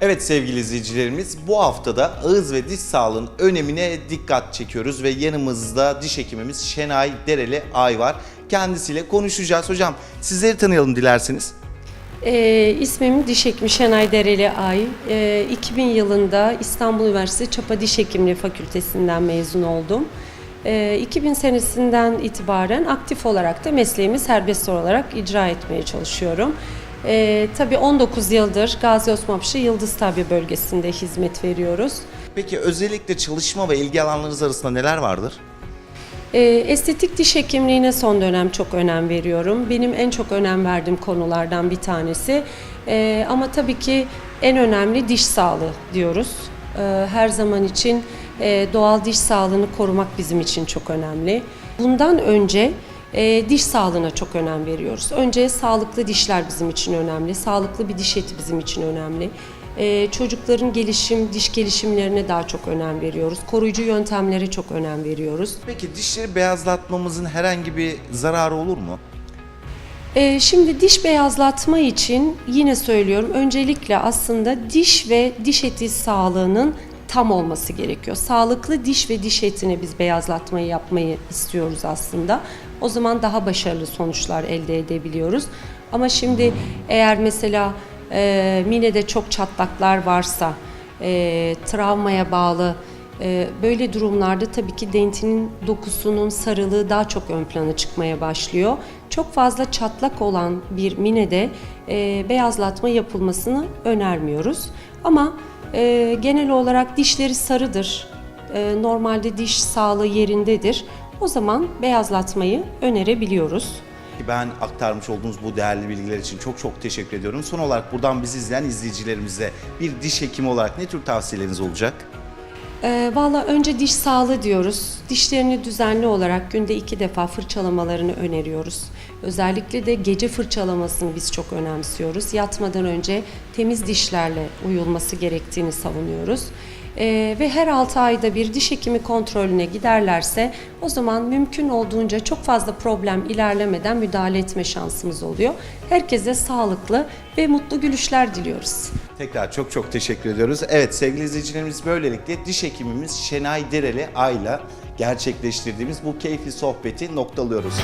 Evet sevgili izleyicilerimiz bu haftada ağız ve diş sağlığının önemine dikkat çekiyoruz ve yanımızda diş hekimimiz Şenay Dereli Ay var. Kendisiyle konuşacağız. Hocam sizleri tanıyalım dilerseniz. Ee, ismim Diş Hekimi Şenay Dereli Ay. Ee, 2000 yılında İstanbul Üniversitesi Çapa Diş Hekimliği Fakültesinden mezun oldum. Ee, 2000 senesinden itibaren aktif olarak da mesleğimi serbest olarak icra etmeye çalışıyorum. Ee, tabii 19 yıldır Gazi Osman Paşa Yıldız Tabi bölgesinde hizmet veriyoruz. Peki özellikle çalışma ve ilgi alanlarınız arasında neler vardır? Ee, estetik diş hekimliğine son dönem çok önem veriyorum. Benim en çok önem verdiğim konulardan bir tanesi. Ee, ama tabii ki en önemli diş sağlığı diyoruz. Ee, her zaman için e, doğal diş sağlığını korumak bizim için çok önemli. Bundan önce e, diş sağlığına çok önem veriyoruz. Önce sağlıklı dişler bizim için önemli. Sağlıklı bir diş eti bizim için önemli. Ee, çocukların gelişim, diş gelişimlerine daha çok önem veriyoruz. Koruyucu yöntemlere çok önem veriyoruz. Peki dişleri beyazlatmamızın herhangi bir zararı olur mu? Ee, şimdi diş beyazlatma için yine söylüyorum öncelikle aslında diş ve diş eti sağlığının tam olması gerekiyor. Sağlıklı diş ve diş etine biz beyazlatmayı yapmayı istiyoruz aslında. O zaman daha başarılı sonuçlar elde edebiliyoruz. Ama şimdi eğer mesela e, minede çok çatlaklar varsa, e, travmaya bağlı ee, Böyle durumlarda tabii ki dentinin dokusunun sarılığı daha çok ön plana çıkmaya başlıyor. Çok fazla çatlak olan bir minede e, beyazlatma yapılmasını önermiyoruz. Ama e, genel olarak dişleri sarıdır. E, normalde diş sağlığı yerindedir. O zaman beyazlatmayı önerebiliyoruz. Ben aktarmış olduğunuz bu değerli bilgiler için çok çok teşekkür ediyorum. Son olarak buradan bizi izleyen izleyicilerimize bir diş hekimi olarak ne tür tavsiyeleriniz olacak? Ee, Valla önce diş sağlığı diyoruz. Dişlerini düzenli olarak günde iki defa fırçalamalarını öneriyoruz. Özellikle de gece fırçalamasını biz çok önemsiyoruz. Yatmadan önce temiz dişlerle uyulması gerektiğini savunuyoruz. Ee, ve her 6 ayda bir diş hekimi kontrolüne giderlerse o zaman mümkün olduğunca çok fazla problem ilerlemeden müdahale etme şansımız oluyor. Herkese sağlıklı ve mutlu gülüşler diliyoruz. Tekrar çok çok teşekkür ediyoruz. Evet sevgili izleyicilerimiz böylelikle diş hekimimiz Şenay Dereli Ay'la gerçekleştirdiğimiz bu keyifli sohbeti noktalıyoruz.